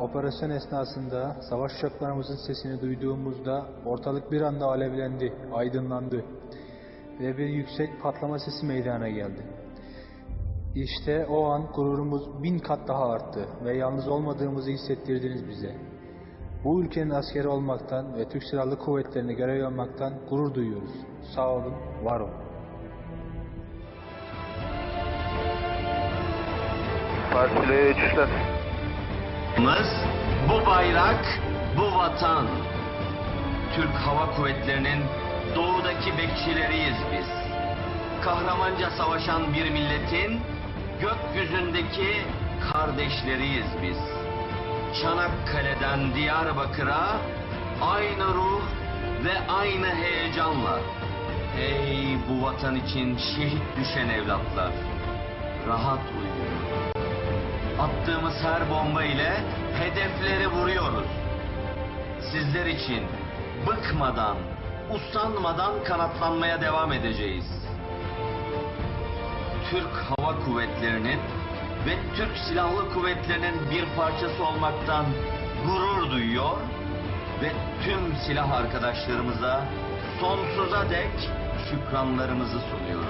operasyon esnasında savaş uçaklarımızın sesini duyduğumuzda ortalık bir anda alevlendi, aydınlandı ve bir yüksek patlama sesi meydana geldi. İşte o an gururumuz bin kat daha arttı ve yalnız olmadığımızı hissettirdiniz bize. Bu ülkenin askeri olmaktan ve Türk Silahlı Kuvvetleri'ne görev yapmaktan gurur duyuyoruz. Sağ olun, var olun. Partili uçuşlar. Mız, bu bayrak, bu vatan. Türk Hava Kuvvetleri'nin doğudaki bekçileriyiz biz. Kahramanca savaşan bir milletin gökyüzündeki kardeşleriyiz biz. Çanakkale'den Diyarbakır'a aynı ruh ve aynı heyecanla. Ey bu vatan için şehit düşen evlatlar. Rahat uyuyun. Attığımız her bomba ile hedefleri vuruyoruz. Sizler için bıkmadan, usanmadan kanatlanmaya devam edeceğiz. Türk Hava Kuvvetleri'nin ve Türk Silahlı Kuvvetleri'nin bir parçası olmaktan gurur duyuyor ve tüm silah arkadaşlarımıza sonsuza dek şükranlarımızı sunuyoruz.